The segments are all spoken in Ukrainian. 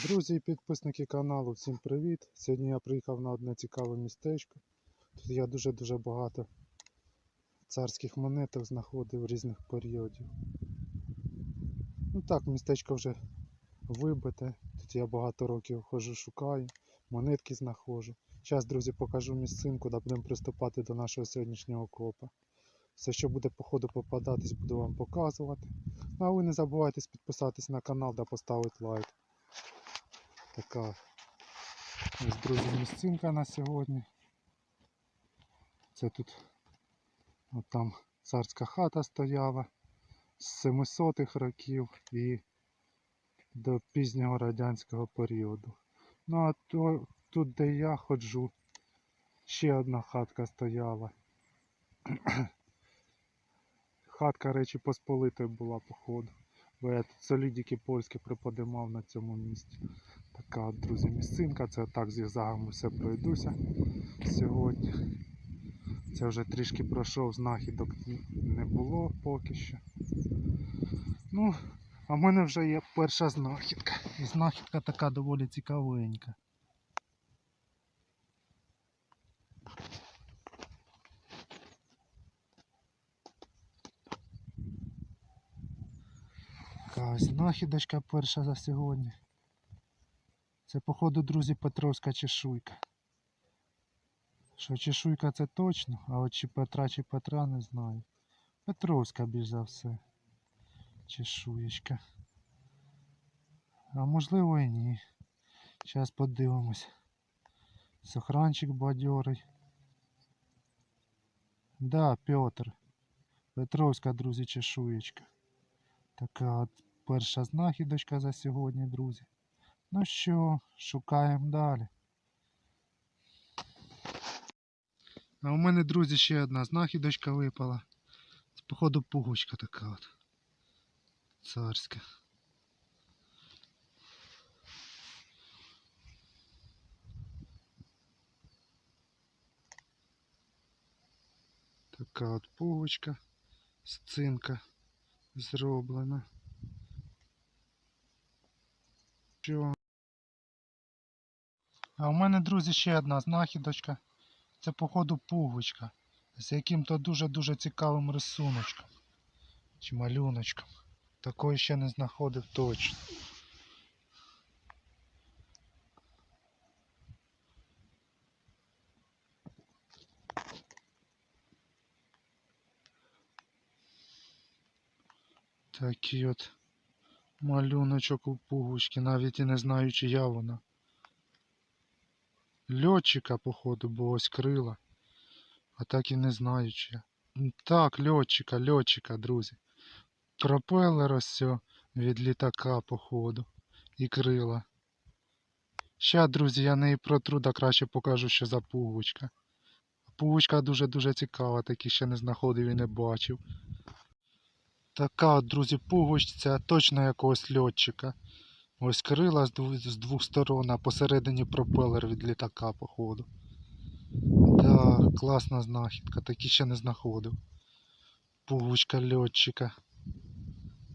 Друзі і підписники каналу, всім привіт! Сьогодні я приїхав на одне цікаве містечко. Тут я дуже-дуже багато царських монеток знаходив різних періодів. Ну так, містечко вже вибите. Тут я багато років ходжу, шукаю, монетки знаходжу. Зараз, друзі, покажу місцинку, де будемо приступати до нашого сьогоднішнього копа. Все, що буде по ходу попадатись, буду вам показувати. Ну а ви не забувайте підписатись на канал та поставити лайк. Така ось, друзі, місцинка на сьогодні. Це тут от там царська хата стояла з 700-х років і до пізнього радянського періоду. Ну а то, тут, де я ходжу, ще одна хатка стояла. Хатка Речі Посполитої була, походу. Бо я тут солідики польські приподимав на цьому місці. Така друзі, місцинка. Це так зігзагами все пройдуся сьогодні. Це вже трішки пройшов, знахідок не було поки що. Ну, а в мене вже є перша знахідка. І знахідка така доволі цікавенька. Така знахідочка перша за сьогодні. Це, походу, друзі, Петровська чешуйка. Що чешуйка це точно, а от чи Петра, чи Петра не знаю. Петровська більш за все. Чешуєчка. А можливо і ні. Зараз подивимось. Сохранчик бадьорий. Да, Петр. Петровська, друзі, чешуєчка. Така от перша знахідочка за сьогодні, друзі. Ну що, шукаємо далі. А у мене, друзі, ще одна знахідочка випала. Це, походу, пугочка така от. Царська. Така от пугочка з цинка зроблена. Що? А у мене, друзі, ще одна знахідочка. Це, походу, пуговичка з яким-то дуже-дуже цікавим рисуночком. Чи малюночком. Такої ще не знаходив точно. Такий от малюночок у пуговички, навіть і не знаю, чия вона. Льотчика, походу, бо ось крила. А так і не знаю чи. М, Так, льотчика, льотчика, друзі. Пропелер ось від літака, походу. І крила. Ща, друзі, я неї протру, да краще покажу, що за пуговичка. Пуговичка дуже-дуже цікава, такі ще не знаходив і не бачив. Така друзі, пуговичця точно якогось льотчика. Ось крила з двох, сторон, а посередині пропелер від літака, походу. Да, класна знахідка, такі ще не знаходив. Пуговичка льотчика.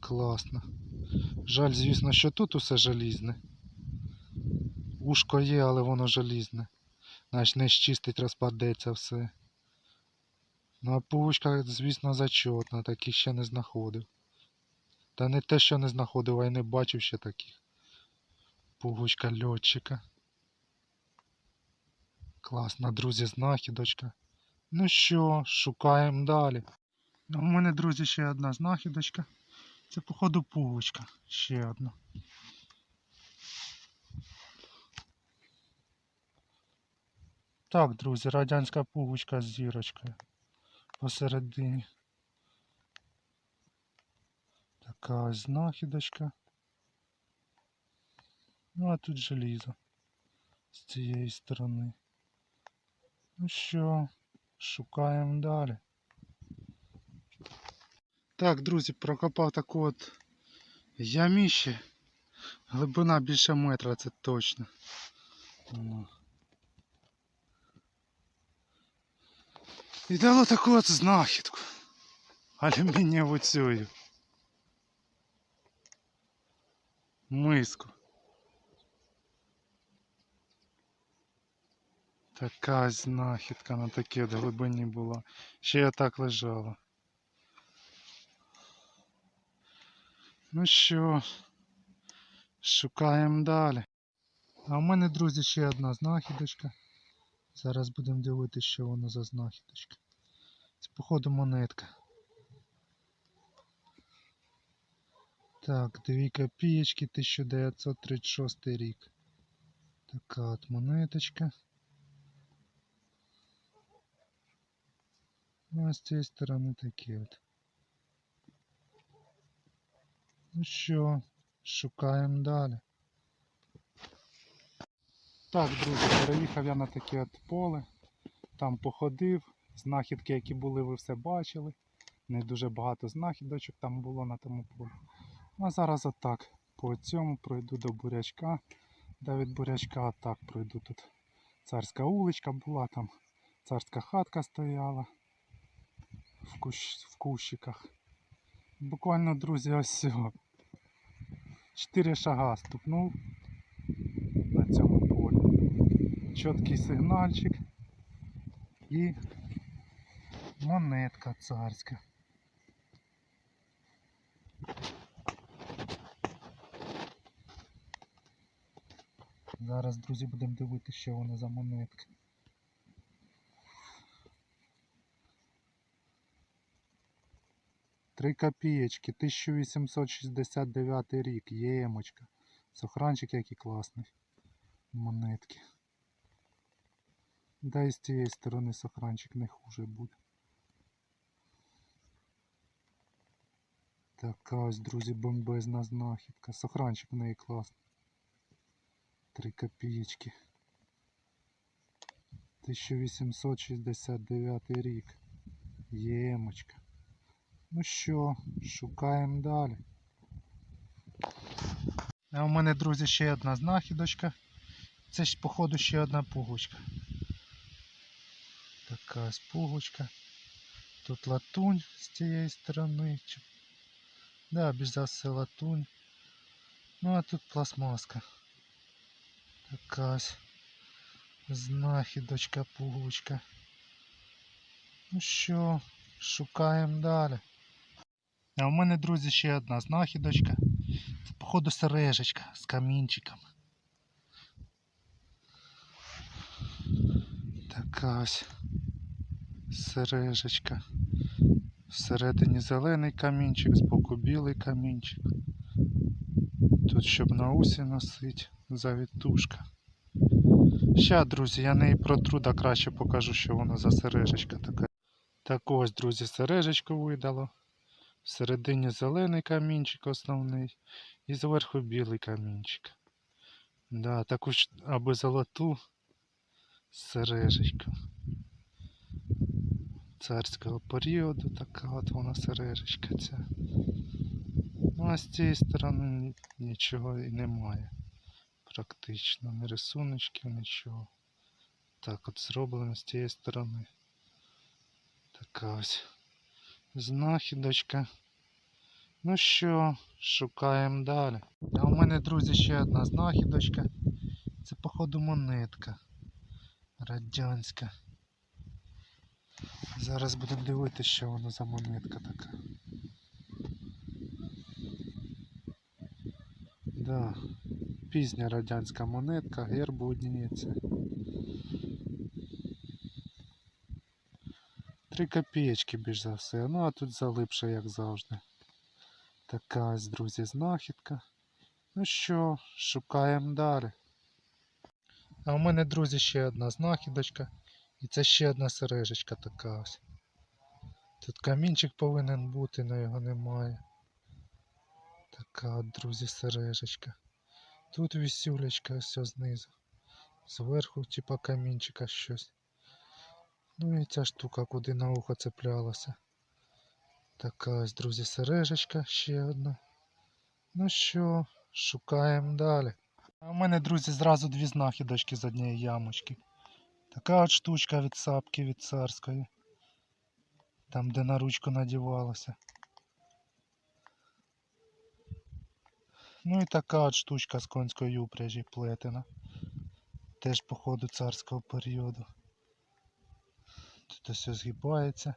Класно. Жаль, звісно, що тут усе желізне. Ушко є, але воно желізне. Значить не щистить, розпадеться все. Ну а пуговичка, звісно, зачетна, таких ще не знаходив. Та не те, що не знаходив, а й не бачив ще таких. Пуговичка льотчика. Класна, друзі, знахідочка. Ну що, шукаємо далі. Ну, У мене, друзі, ще одна знахідочка. Це, походу, пуговичка. Ще одна. Так, друзі, радянська пуговичка з зірочкою. Посередині. Така знахідочка. Ну, а тут желізо з цієї сторони. Ну що, шукаємо далі. Так, друзі, прокопав таку от яміще. Глибина більше метра, це точно. І дало таку от знахідку. Алюмінієву цю. Миску. Така знахідка на такій от глибині була. Ще й отак лежала. Ну що, шукаємо далі. А в мене, друзі, ще одна знахідочка. Зараз будемо дивитися, що воно за знахідочка. Це, походу, монетка. Так, 2 копієчки, 1936 рік. Така от монеточка. Ну, а з цієї сторони такі от. Ну що, шукаємо далі. Так, друзі, переїхав я на таке от поле. Там походив. Знахідки, які були, ви все бачили. Не дуже багато знахідочок там було на тому полі. А зараз отак. По цьому пройду до бурячка. Да від бурячка отак пройду тут. Царська вуличка була, там царська хатка стояла в, кущ, в кущиках. Буквально, друзі, ось всього. Чотири шага ступнув на цьому полі. Чіткий сигнальчик і монетка царська. Зараз, друзі, будемо дивитися, що воно за монетка. Три копієчки, 1869 рік, ємочка. Сохранчик який класний. Монетки. Да і з цієї сторони сохранчик не хуже буде. Така ось, друзі, бомбезна знахідка. Сохранчик в неї класний. Три копієчки. 1869 рік. Ємочка. Ну що, шукаємо далі. А у мене, друзі, ще одна знахідочка. Це ж, походу, ще одна пугочка. Така ось пугочка. Тут латунь з цієї сторони. Да, більш латунь. Ну а тут пластмаска. Така ось знахідочка, пугочка. Ну що, шукаємо далі. А у мене, друзі, ще одна знахідочка. Це, походу, сережечка з камінчиком. Така ось сережечка. Всередині зелений камінчик, збоку білий камінчик. Тут щоб на усі носить завітушка. Ща, друзі, я неї протру, да краще покажу, що вона за сережечка така. Так ось, друзі, сережечку видало. Всередині зелений камінчик основний і зверху білий камінчик. Да, таку ж аби золоту сережечку. Царського періоду така от вона сережечка ця. Ну а з цієї сторони нічого і немає. Практично. Ні рисуночків, нічого. Так от зроблено з цієї сторони. Така ось знахідочка. Ну що, шукаємо далі. А у мене, друзі, ще одна знахідочка. Це, походу, монетка радянська. Зараз будемо дивитися, що воно за монетка така. Да, Пізня радянська монетка, герб одніється. 3 копієчки більш за все. Ну а тут залипше, як завжди. Така ось, друзі, знахідка. Ну що, шукаємо далі. А у мене, друзі, ще одна знахідочка. І це ще одна сережечка така ось. Тут камінчик повинен бути, але його немає. Така от, друзі, сережечка. Тут вісюлечка ось знизу. Зверху, типа камінчика щось. Ну і ця штука, куди на ухо цеплялася. Така ось, друзі, сережечка ще одна. Ну що, шукаємо далі. А у мене, друзі, зразу дві знахідочки з однієї ямочки. Така от штучка від сапки від царської. Там, де на ручку надівалося. Ну і така от штучка з конської упряжі плетена. Теж походу царського періоду. Тут все згибається.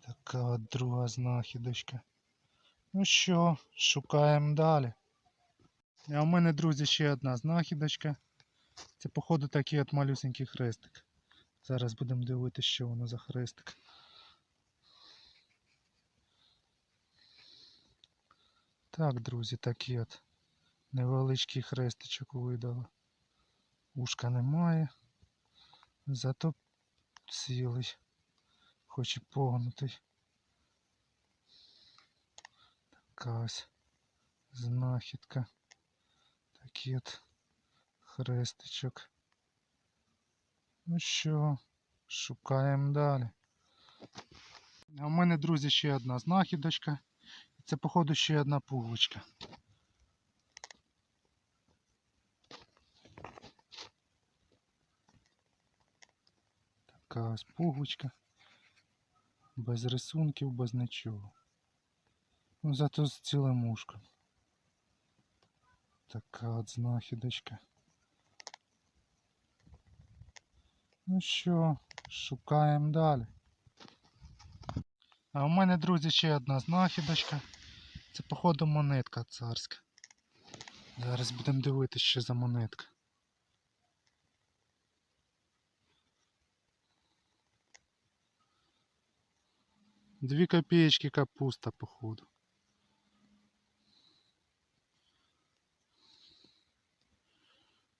Така от друга знахідочка. Ну що, шукаємо далі. А у мене, друзі, ще одна знахідочка. Це, походу, такий от малюсенький хрестик. Зараз будемо дивитися, що воно за хрестик. Так, друзі, такий от невеличкий хрестичок видало. Ушка немає, зато цілий, хоч і погнутий. Така ось знахідка. Такий от хрестичок. Ну що, шукаємо далі. А в мене, друзі, ще одна знахідочка. Це, походу, ще одна пуговичка. Така ось пуговичка. Без рисунків, без нічого. Ну, зато з цілим ушком. Така от знахідочка. Ну що, шукаємо далі. А у мене, друзі, ще одна знахідочка. Це, походу, монетка царська. Зараз будемо дивитися, що за монетка. Дві копеечки капуста, походу.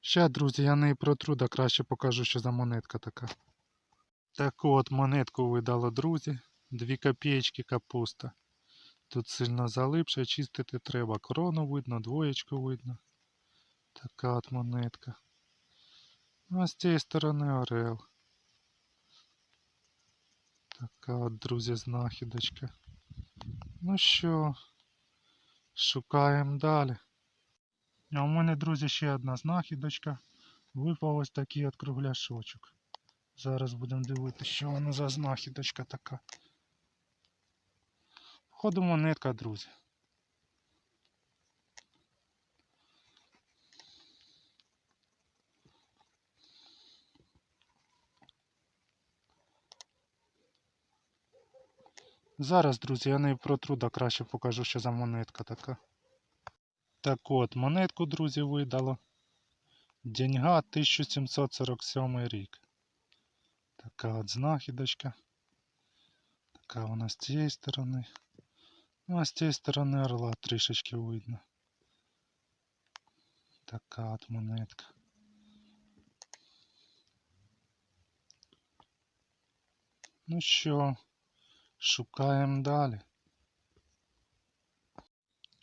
Ще, друзі, я не протру, да краще покажу, що за монетка така. Таку от монетку видало, друзі. Дві копеечки капуста. Тут сильно залипше, чистити треба. Корону видно, двоєчку видно. Така от монетка. Ну, А з цієї сторони орел. Така друзі, знахідочка. Ну що, шукаємо далі. А у мене, друзі, ще одна знахідочка. Випав ось такий от кругляшочок. Зараз будемо дивитися, що воно за знахідочка така. Походу монетка, друзі. Зараз, друзі, я не протру, да краще покажу, що за монетка така. Так от, монетку, друзі, видало. Деньга 1747 рік. Така от знахідочка. Така вона з цієї сторони. Ну, а з цієї сторони орла трішечки видно. Така от монетка. Ну що, шукаємо далі.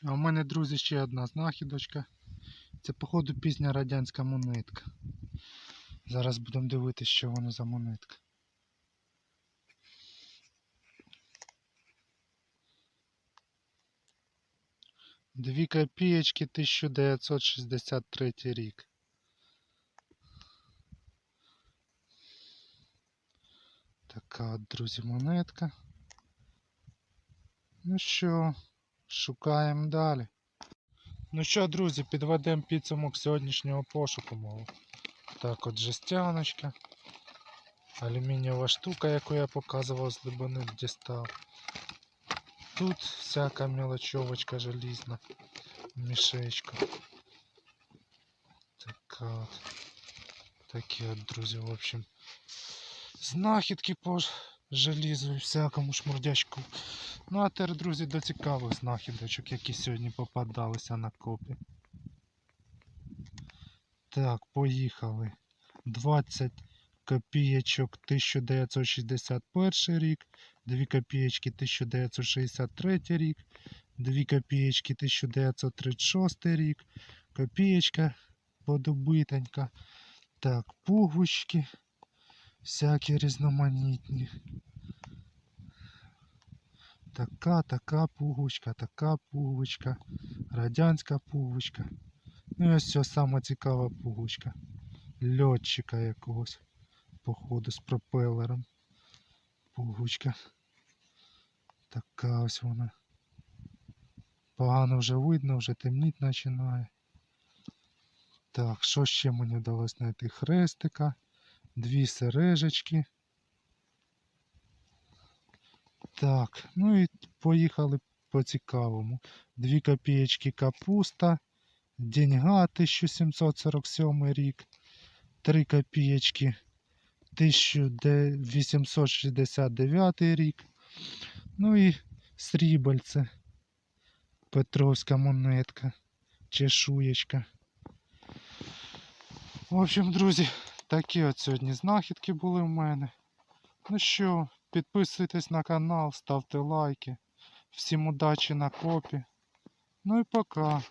А у мене, друзі, ще одна знахідочка. Це, походу, пізня радянська монетка. Зараз будемо дивитися, що воно за монетка. Дві копієчки 1963 рік. Така от, друзі, монетка. Ну що, шукаємо далі. Ну що, друзі, підведемо підсумок сьогоднішнього пошуку мого. Так от жестяночка. Алюмінієва штука, яку я показував з глибини дістав. Тут всяка мелочовочка желізна. Мішечка. Така от. Такі от, друзі, в общем. Знахідки желізу і всякому шмурдячку. Ну а тепер, друзі, до цікавих знахідочок, які сьогодні попадалися на копі. Так, поїхали. 20 копієчок 1961 рік, 2 копієчки 1963 рік, 2 копієчки 1936 рік, копієчка подобитенька. Так, пуговички всякі різноманітні. Така, така пуговичка, така пуговичка, радянська пуговичка. Ну і ось ця сама цікава пуговичка. Льотчика якогось, походу, з пропелером. Пуговичка. Така ось вона. Погано вже видно, вже темніть починає. Так, що ще мені вдалося знайти? Хрестика, дві сережечки. Так, ну і поїхали по цікавому. Дві копієчки капуста, деньга 1747 рік, три копієчки 1869 рік. Ну і срібальце, Петровська монетка, чешуєчка. В общем, друзі, такі от сьогодні знахідки були в мене. Ну що, підписуйтесь на канал, ставте лайки. Всім удачі на копі. Ну і пока.